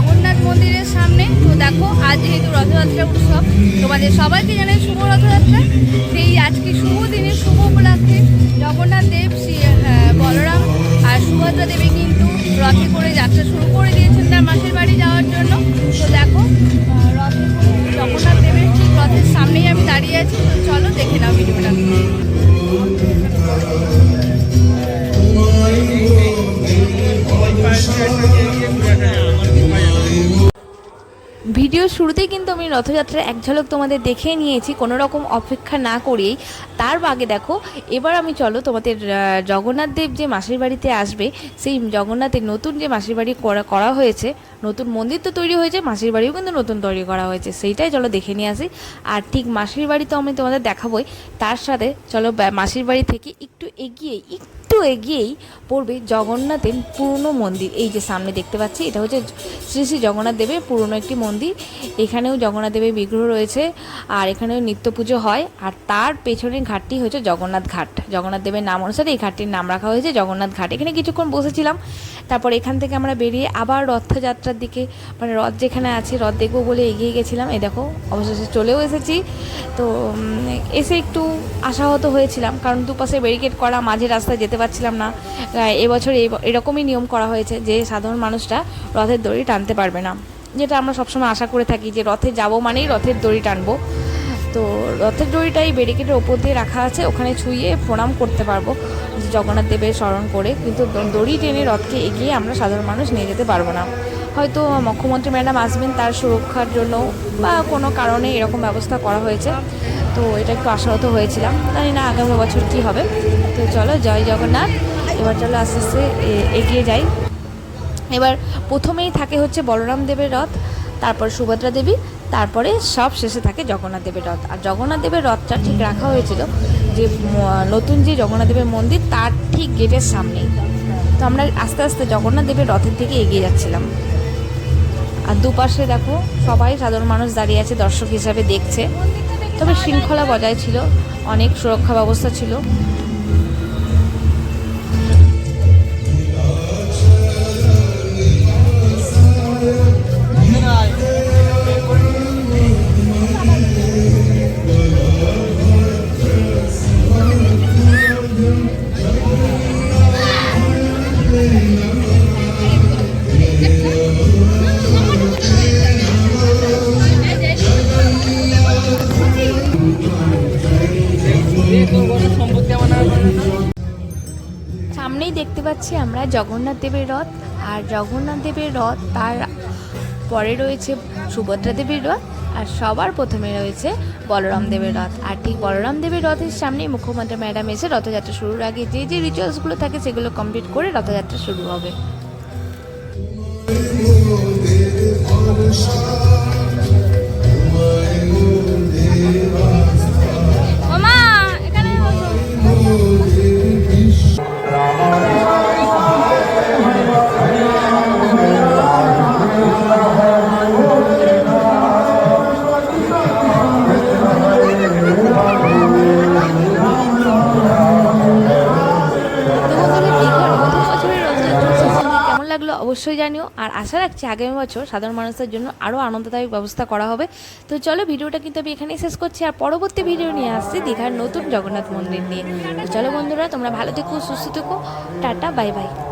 জগন্নাথ মন্দিরের সামনে। তো দেখো, আজ যেহেতু রথযাত্রা উৎসব, তোমাদের সবাইকে জানাই শুভ রথযাত্রা। সেই আজকে শুভ দিনে শুভ উপলক্ষে জগন্নাথ দেব, শ্রী বলরাম আর সুভদ্রা দেবী কিন্তু রথে করে যাত্রা শুরু করে দিয়েছেন তার মাসির বাড়ি যাওয়ার জন্য। তো দেখো রথে জগন্নাথ দেবের ঠিক রথের সামনেই আমি দাঁড়িয়ে আছি। তো চলো শুরুতেই কিন্তু আমি রথযাত্রার এক ঝলক তোমাদের দেখে নিয়েছি, কোনো রকম অপেক্ষা না করেই তার আগে দেখো, এবার আমি চলো তোমাদের জগন্নাথ দেব যে মাসির বাড়িতে আসবে, সেই জগন্নাথের নতুন যে মাসির বাড়ি করা করা হয়েছে, নতুন মন্দির তো তৈরি হয়েছে, মাসির বাড়িও কিন্তু নতুন তৈরি করা হয়েছে, সেইটাই চলো দেখে নিয়ে আসি। আর ঠিক মাসির বাড়ি তো আমি তোমাদের দেখাবোই, তার সাথে চলো মাসির বাড়ি থেকে একটু এগিয়ে, একটু এগিয়েই পড়বে জগন্নাথের পুরনো মন্দির। এই যে সামনে দেখতে পাচ্ছি, এটা হচ্ছে শ্রী শ্রী জগন্নাথ দেবের পুরনো একটি মন্দির। এখানেও জগন্নাথ দেবের বিগ্রহ রয়েছে আর এখানেও নিত্য পুজো হয়। আর তার পেছনের ঘাটটি হচ্ছে জগন্নাথ ঘাট। জগন্নাথ দেবের নাম অনুসারে এই ঘাটটির নাম রাখা হয়েছে জগন্নাথ ঘাট। এখানে কিছুক্ষণ বসেছিলাম, তারপর এখান থেকে আমরা বেরিয়ে আবার রথযাত্রার দিকে মানে রথ যেখানে আছে, রথ দেখব বলে এগিয়ে গেছিলাম। এই দেখো, অবশেষে চলেও এসেছি। তো এসে একটু আশাহত হয়েছিলাম, কারণ দুপাশে ব্যারিকেড করা, মাঝে রাস্তায় যেতে পারছিলাম না। এবছর এই এরকমই নিয়ম করা হয়েছে যে সাধারণ মানুষরা রথের দড়ি টানতে পারবে না। যেটা আমরা সবসময় আশা করে থাকি যে রথে যাব মানেই রথের দড়ি টানবো। তো রথের দড়িটা এই ব্যারিকেডের ওপর দিয়ে রাখা আছে, ওখানে ছুঁয়ে প্রণাম করতে পারব জগন্নাথ দেবের স্মরণ করে। কিন্তু দড়ি টেনে রথকে এগিয়ে আমরা সাধারণ মানুষ নিয়ে যেতে পারব না। হয়তো মুখ্যমন্ত্রী ম্যাডাম আসবেন তার সুরক্ষার জন্য বা কোনো কারণে এরকম ব্যবস্থা করা হয়েছে। তো এটা একটু আশাহত হয়েছিলাম। জানি না আগামী বছর কী হবে। তো চলো, জয় জগন্নাথ। এবার চলো আস্তে আস্তে এগিয়ে যাই। এবার প্রথমেই থাকে হচ্ছে বলরাম দেবের রথ, তারপর সুভদ্রা দেবী, তারপরে সব শেষে থাকে জগন্নাথ দেবের রথ। আর জগন্নাথ দেবের রথটা ঠিক রাখা হয়েছিল যে নতুন যে জগন্নাথ দেবের মন্দির, তার ঠিক গেটের সামনেই। তো আমরা আস্তে আস্তে জগন্নাথ দেবের রথের দিকে এগিয়ে যাচ্ছিলাম। আর দুপাশে দেখো সবাই সাধারণ মানুষ দাঁড়িয়ে আছে, দর্শক হিসাবে দেখছে। তবে শৃঙ্খলা বজায় ছিল, অনেক সুরক্ষা ব্যবস্থা ছিল। সামনেই দেখতে পাচ্ছি আমরা জগন্নাথ দেবের রথ, আর জগন্নাথ দেবের রথ তার পরে রয়েছে সুভদ্রা দেবীর রথ, আর সবার প্রথমে রয়েছে বলরাম দেবের রথ। আর ঠিক বলরাম দেবের রথের সামনেই মুখ্যমন্ত্রী ম্যাডাম এসে রথযাত্রা শুরুর আগে যে যে রিচুয়ালসগুলো থাকে সেগুলো কমপ্লিট করে রথযাত্রা শুরু হবে। লাগল অবশ্যই জানিও। আর আশা রাখছি আগামী বছর সাধারণ মানুষের জন্য আরও আনন্দদায়ক ব্যবস্থা করা হবে। তো চলো ভিডিওটা কিন্তু আমি এখানেই শেষ করছি আর পরবর্তী ভিডিও নিয়ে আসছি দীঘার নতুন জগন্নাথ মন্দির নিয়ে। চলো বন্ধুরা, তোমরা ভালো থেকো, সুস্থ থেকো। Tata, bye bye.